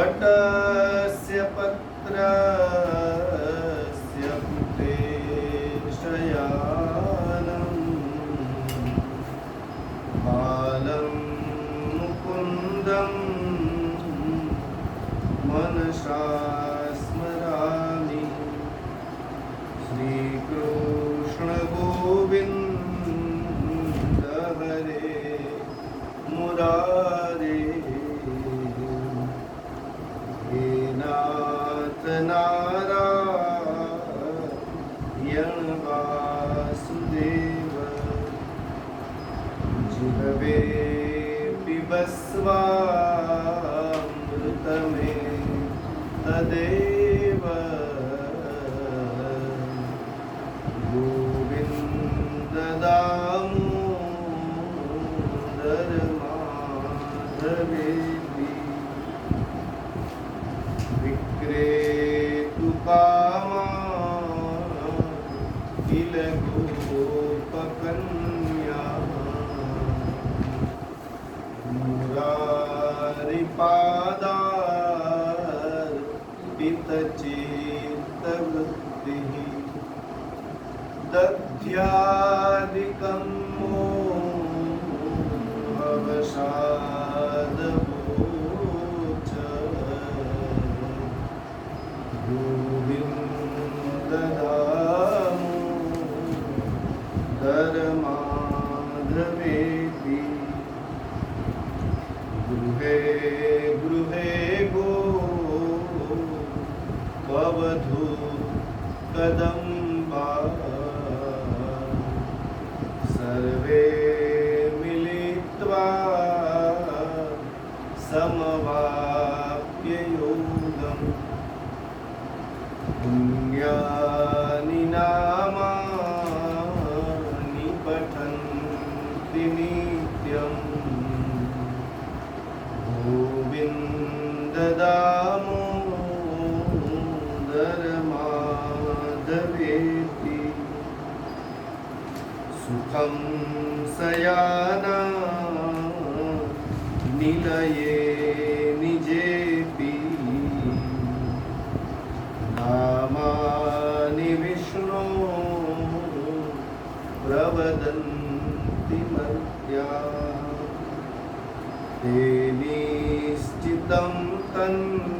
वटस्य पत्रस्य प्रेषयानम् बालं मुकुन्दं मनसा स्मरामि। श्रीकृष्णगोविन्द हरे मुरारे નારાયણ વાસુદેવ જીવવે પીબસ્વામૃતમે તદેવ मुरारिपादार्पितचित्तवृत्तिः दध्यादिकं मोहवसादवोच અવધુ કદંબા સર્વે સુંદર માધવેતી સુખમ સયાના નિલયે નિજેપી નામાનિ વિષ્ણુ પ્રવદંતિ મર્યા તે નિશ્ચિતમ તન્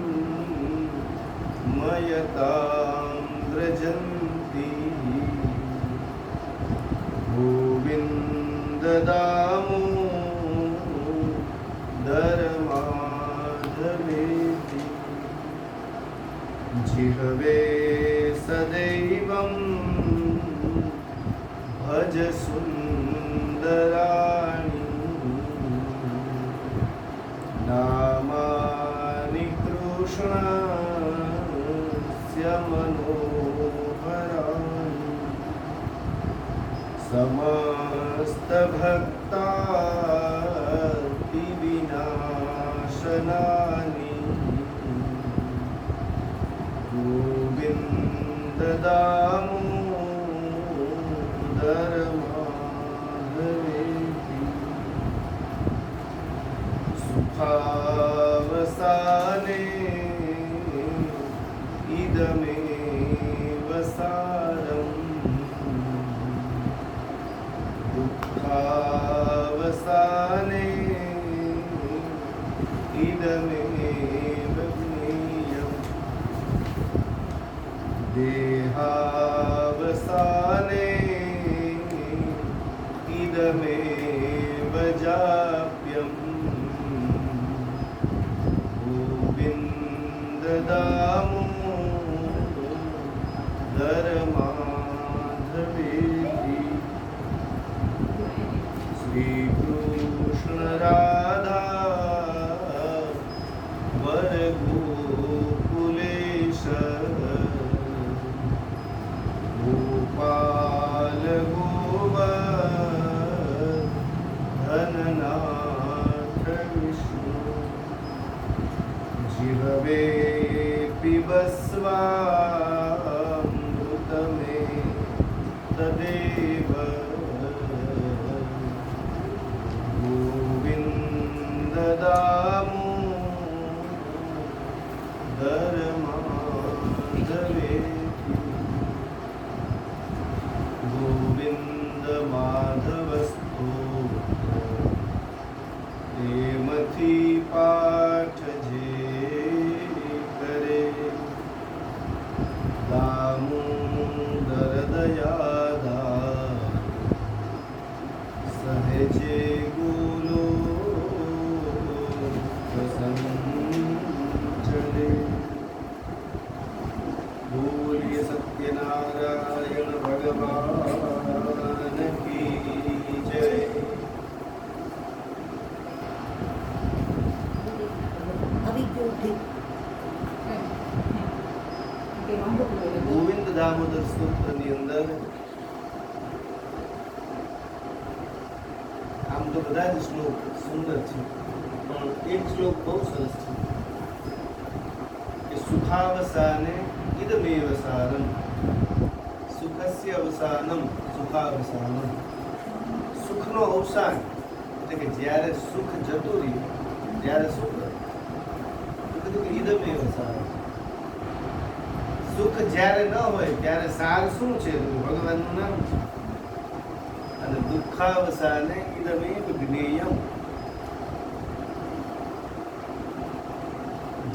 तन्मयतां व्रजन्ति गोविन्ददामोदरमाधवेति जिहवे सदैवं भज सुन्दराणि ભક્તાતિ વિનાશનાની ગોવિંદ દામોદર સુખાવસાને ઇદમે વસા સુંદર માધવી શ્રી કૃષ્ણ રાધા વર ગોકુલેશ ગોપાલ ધનનાથ વિષ્ણુ જીવવે પીબસ્વા એમથી પાઠ જે કરે દામોદર દયાદાર સહેજે ગુલો પ્રસંજલે બોલીએ સત્યનારાયણ ભગવાન કી જય આવી ગયું ઠીક ગોવિંદ દામોદર સ્તોત્રની અંદર આમ તો બધા જ શ્લોક સુંદર છે પણ એક શ્લોક બહુ સરસ છે કે સુખાવસાને ઇદમેવ સારમ સુખસ્ય અવસાનમ સુખાવસાનમ સુખનો અવસાન એટલે કે જ્યારે સુખ જતું રહ્યું ત્યારે સુખ તો કીધું કે ઇદમેવ સારમ સુખ જ્યારે ન હોય ત્યારે સાર શું છે? ભગવાનનું નામ. છે અને દુઃખાવસાને ઇદમેવ જ્ઞેયમ.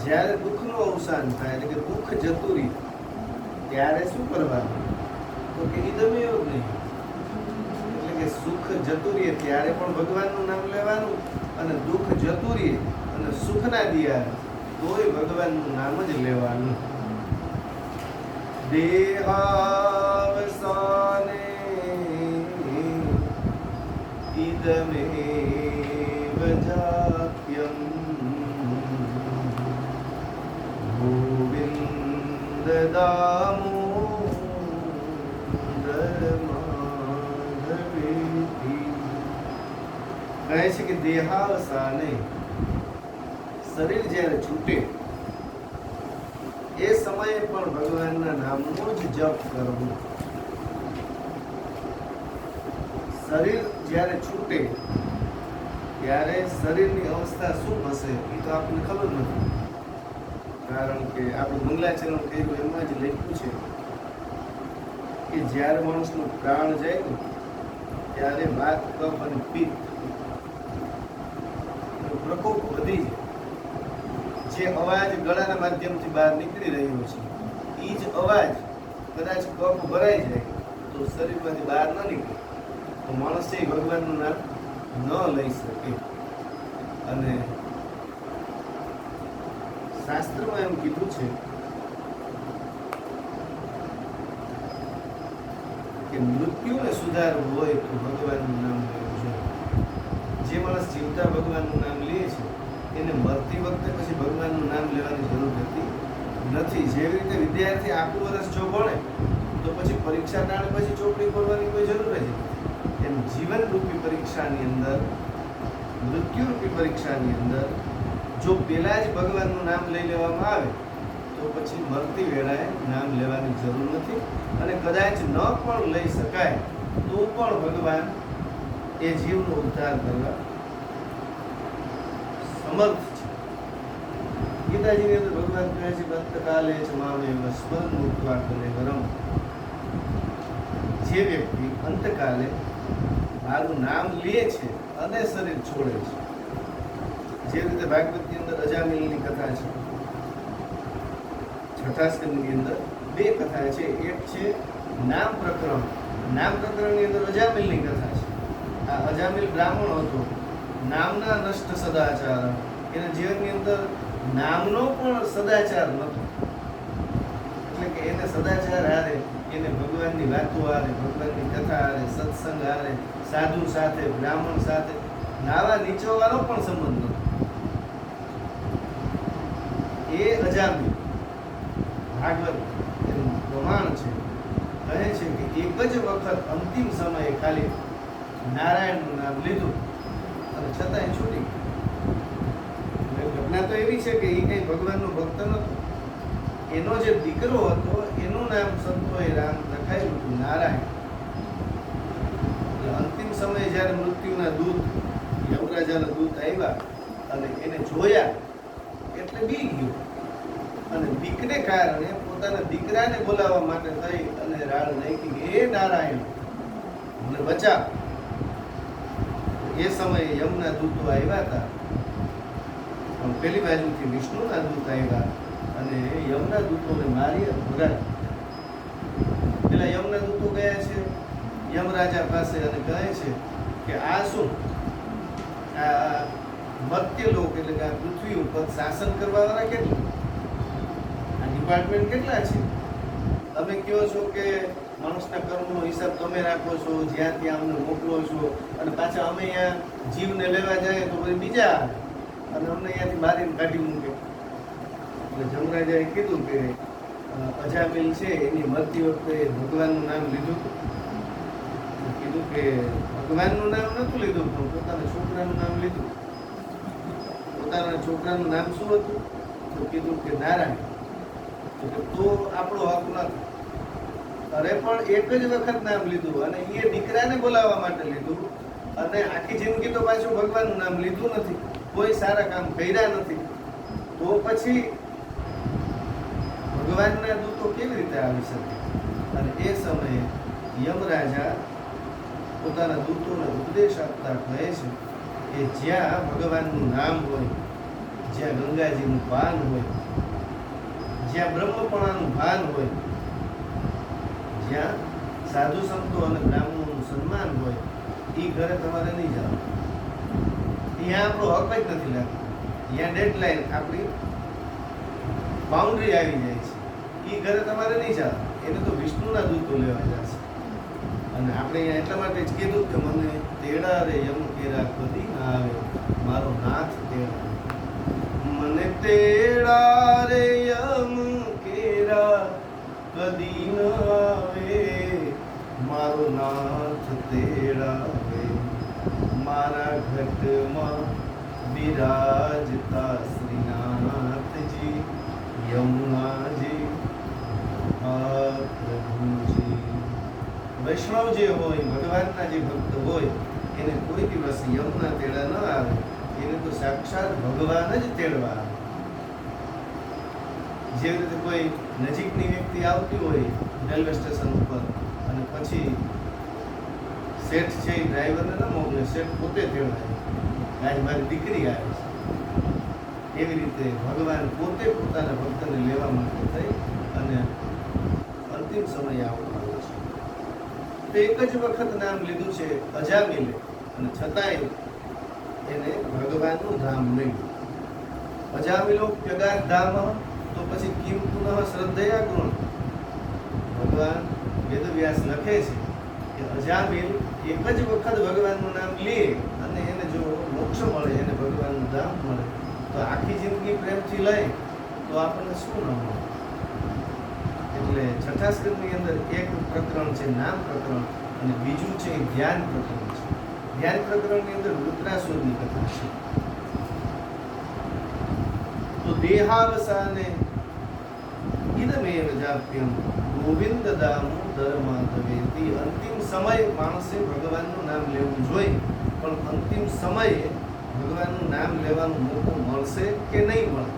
જ્યારે દુઃખનું અવસાન થાય, એટલે કે દુઃખ જતું રહી ત્યારે શું કરવાનું? તો કે ઇદમેવ નહીં એટલે કે સુખ જતું રહીએ ત્યારે પણ ભગવાનનું નામ લેવાનું અને દુઃખ જતું રહીએ અને સુખના દિયા તોય ભગવાનનું નામ જ લેવાનું. દેહાવસાને ઇદમેવ જાપ્યમ ગોવિંદ દામોદર માધવેતિ કહે છે કે દેહાવસાને શરીર જ્યારે છૂટે એ સમયે પણ ભગવાનના નામનો જ જપ કરવું. શરીર જ્યારે છૂટે, ત્યારે શરીરની અવસ્થા શું હશે એ તો આપણને ખબર નથી. કારણ કે આપણે મંગલાચરણ કર્યું, એમાં જ લખ્યું છે કે જ્યારે માણસનું પ્રાણ જાય ને, ત્યારે વાત કફ અને પિત્ત પ્રકોપ વધી જાય. જે અવાજ ગળાના માધ્યમથી બહાર નીકળી રહ્યો છે એ જ અવાજ કદાચ કફ ભરાઈ જાય તો શરીરમાંથી બહાર ન નીકળે. તો માણસે ભગવાનનું નામ ન લઈ શકે. અને શાસ્ત્રમાં એમ કીધું છે કે મૃત્યુને સુધારવું હોય તો ભગવાનનું નામ લેવું જોઈએ. જે માણસ જીવતા ભગવાનનું નામ એને મરતી વખતે પછી ભગવાનનું નામ લેવાની જરૂર નથી. નથી. જેવી રીતે વિદ્યાર્થી આખું વર્ષ જો ભણે તો પછી પરીક્ષા ટાણે પછી ચોપડી ખોલવાની કોઈ જરૂર જ નથી. એમ જીવનરૂપી પરીક્ષાની અંદર, મૃત્યુરૂપી પરીક્ષાની અંદર, જો પહેલાં જ ભગવાનનું નામ લઈ લેવામાં આવે, તો પછી મરતી વેળાએ નામ લેવાની જરૂર નથી. અને કદાચ ન પણ લઈ શકાય, તો પણ ભગવાન એ જીવનો ઉદ્ધાર કરવા સમર્થ છે ગીતાજીની અંદર ભગવાન કહે છે કે અંતકાલે જ મામે સ્મરણ મુક્તવા કરે ગરમ જે વ્યક્તિ અંતકાલે મારું નામ લે છે અને શરીર છોડે છે જે રીતે ભાગવતની અંદર અજામિલની કથા છે છઠ્ઠા સ્કંદની અંદર બે કથા છે એક છે નામ પ્રકરણ નામ પ્રકરણની અંદર અજામિલની કથા છે આ અજામિલ બ્રાહ્મણ હતો નામના નષ્ટ સદાચાર. એના જીવનની અંદર નામનો પણ સદાચાર નતો એટલે કે એને સદાચાર હારે, એને ભગવાનની વાતો હારે, ભગવાનની કથા હારે, સત્સંગ હારે, સાધુ સાથે, બ્રાહ્મણ સાથે, નાવા નીચોવાનો પણ સંબંધ નતો એ અજામ્ય ભાગવત એનું પ્રમાણ છે, કહે છે કે એક જ વખત અંતિમ સમયે ખાલી નારાયણનું નામ લીધું. અને છતાંય છૂટી ઘટના તો એવી છે કે એ કંઈ ભગવાનનો ભક્ત નહોતો. એનો જે દીકરો હતો, એનું નામ સંતોએ રામ લખાયેલું હતું, નારાયણ. અંતિમ સમયે જ્યારે મૃત્યુના દૂત, યમરાજાના દૂત આવ્યા અને એને જોયા, એટલે બી ગયો. અને બીકને કારણે પોતાના દીકરાને બોલાવવા માટે થઈ અને રાડ નાખી, હે નારાયણ, મને બચા. એ સમયે યમના દૂતો આવ્યા હતા. પેલી બાજુથી વિષ્ણુના દૂત આવ્યા અને યમના દૂતોને મારી ભગાડી પેલા યમના દૂતો ગયા છે, યમરાજા પાસે અને કહે છે કે આ શું? આ મર્ત્યલોક એટલે કે આ પૃથ્વી ઉપર શાસન કરવાવાળા કેટલા? આ ડિપાર્ટમેન્ટ કેટલા છે? તમે કહો છો કે માણસના કર્મનો હિસાબ તમે રાખો છો જ્યાં ત્યાં અમને મોકલો છો. અને પાછા અમે અહીંયા જીવને લેવા જાય તો પછી બીજા અને અમને અહીંયાથી મારીને કાઢી મૂકે. એટલે જમરાજાએ કીધું કે અજામિલ છે, એની મરતી વખતે ભગવાનનું નામ લીધું. કીધું કે, ભગવાનનું નામ નહોતું લીધું, પણ પોતાના છોકરાનું નામ લીધું. પોતાના છોકરાનું નામ શું હતું? તો કીધું કે નારાયણ. તો આપણો હક નથી. અરે પણ એક જ વખત નામ લીધું અને એ દીકરાને બોલાવવા માટે લીધું. અને આખી જિંદગી તો પાછું ભગવાનનું નામ લીધું નથી. કોઈ સારા કામ કર્યા નથી. તો પછી ભગવાનના દૂતો કેવી રીતે આવી શકે? અને એ સમયે યમરાજા પોતાના દૂતોને ઉપદેશ આપતા કહે છે કે જ્યાં ભગવાનનું નામ હોય, જ્યાં ગંગાજીનું પાન હોય, જ્યાં બ્રહ્મપણાનું ભાન હોય જ્યાં સાધુ સંતો અને બ્રાહ્મણોનું સન્માન હોય, એ ઘરે તમારે નહીં જવાનું. ત્યાં આપણો હક જ નથી લાગતો. ત્યાં ડેડલાઈન આપણી બાઉન્ડ્રી આવી જાય છે. એ ઘરે તમારે નહીં જવાનું. એને તો વિષ્ણુના દૂતો લેવા જશે. અને આપણે અહીંયા એટલા માટે જ કીધું કે મને તેડા રે યમ કેરા કદી ના આવે. મારો નાથ તેડા મને તેડા રે યમ કેરા કદી ના મારો નાથ તેડાવે મારા ઘટમાં બિરાજતા શ્રીનાથજી, યમુનાજી આ પ્રભુજી. વૈષ્ણવ જે હોય, ભગવાનના જે ભક્ત હોય, એને કોઈ દિવસ યમના તેડા ન આવે. એને તો સાક્ષાત ભગવાન જ તેડવા આવે. જેવી રીતે કોઈ નજીકની વ્યક્તિ આવતી હોય, રેલવે સ્ટેશન ઉપર પછી શેઠ છે એ ડ્રાઈવરને ન મોકલે શેઠ પોતે તેડાય આજ મારી દીકરી આવે છે. એવી રીતે ભગવાન પોતે પોતાના ભક્તને લેવા માટે થઈ અને અંતિમ સમય આવવાનો છે. તે એક જ વખત નામ લીધું છે, અજામિલે. અને છતાંય એને ભગવાનનું ધામ મળ્યું અજામિલો પ્યગાર ધામ, તો પછી કિમ પુનઃ શ્રદ્ધયા ગુણ ભગવાન વેદવ્યાસ લખે છે કે અજામિલ એક જ વખત ભગવાનનું નામ લે અને એને જો મોક્ષ મળે, એને ભગવાનનું ધામ મળે, તો આખી જિંદગી પ્રેમથી લઈ, તો આપણને શું ન મળે? એટલે છઠ્ઠા સ્કંદની અંદર એક પ્રકરણ છે નામ પ્રકરણ અને બીજું છે જ્ઞાન પ્રકરણ છે. જ્ઞાન પ્રકરણની અંદર રુદ્રાસુરની કથા છે. તો દેહાવસાને ઇદમેવ જાપ્યમ ગોવિંદ દામોદર માધવેતી અંતિમ સમય માણસે ભગવાનનું નામ લેવું જોઈએ. પણ અંતિમ સમયે ભગવાનનું નામ લેવાનું મોકો મળશે કે નહીં મળે?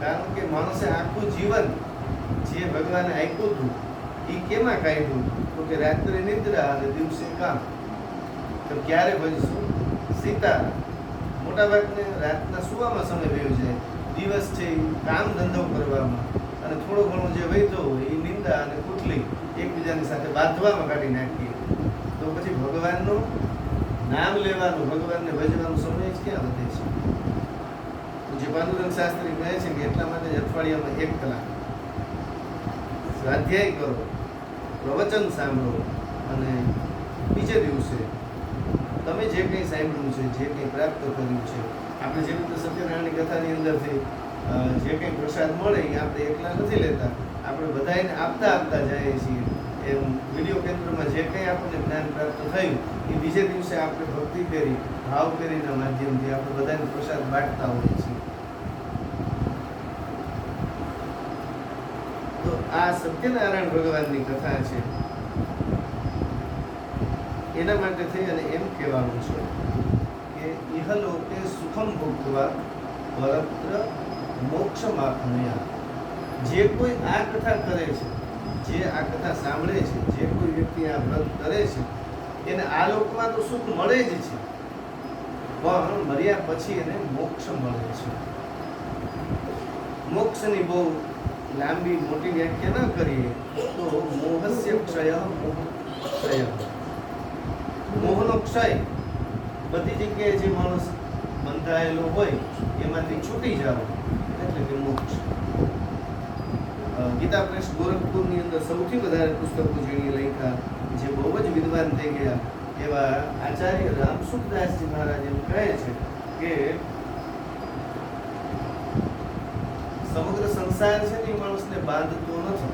કારણ કે માણસે આખું જીવન જે ભગવાને આપ્યું હતું એ કેમાં કાઢ્યું? તો કે રાત્રે નિદ્રા અને દિવસે કામ. તો ક્યારે ભજશું સીતા મોટાભાગને રાતના સુવામાં સમય વયો જાય. દિવસ છે કામ ધંધો કરવામાં. અને થોડો ઘણો જે વહેતો હોય એ નિંદા અને કુટલી એકબીજાની સાથે બાંધવામાં કાઢી નાખીએ. તો પછી ભગવાનનું નામ લેવાનું, ભગવાનને ભજવાનો સમય જ ક્યાં વધે છે? જે પાંડુરંગ શાસ્ત્રી કહે છે કે એટલા માટે જ અઠવાડિયામાં એક કલાક. સ્વાધ્યાય કરો, પ્રવચન સાંભળો અને બીજે દિવસે તમે જે કંઈ સાંભળ્યું છે, જે કંઈ પ્રાપ્ત કર્યું છે, આપણે જેવી રીતે સત્યનારાયણની કથાની અંદરથી જે કંઈ પ્રસાદ મળે એ આપણે એકલા નથી લેતા. આપણે બધાને આપતા આપતા જઈએ છીએ. એમ વીડિયો કેન્દ્રમાં જે કંઈ આપણને જ્ઞાન પ્રાપ્ત થયું, એ બીજે દિવસે આપણે ભક્તિ કરી, ભાવ કરીના માધ્યમથી આપણે બધાને પ્રસાદ બાંટતા હોઈએ છીએ. તો આ સત્યનારાયણ ભગવાનની કથા છે. એના માટે થઈ અને એમ કહેવાનું છે કે ઇહલોકે સુખમ ભોગવા પરત્ર મોક્ષ માપનયા જે કોઈ આ કથા કરે છે, જે આ કથા સાંભળે છે, જે કોઈ વ્યક્તિ આ વ્રત કરે છે, એને આ લોકમાં તો સુખ મળે જ છે. પણ મર્યા પછી એને મોક્ષ મળે છે. મોક્ષની બહુ લાંબી, મોટી વ્યાખ્યા ન કરીએ, તો મોહસ્ય ક્ષય, મોહ ક્ષય. મોહનો ક્ષય બધી જગ્યાએ જે માણસ બંધાયેલો હોય, એમાંથી છૂટી જાવ, એટલે કે મોક્ષ. ગીતા પ્રેસ ગોરખપુરની અંદર સૌથી વધારે પુસ્તકો જેણીએ લખ્યા જે બહુ જ વિદ્વાન થઈ ગયા એવા આચાર્ય રામસુખદાસજી મહારાજ એમ કહે છે કે સમગ્ર સંસાર છે તે માણસને બાંધતો નથી.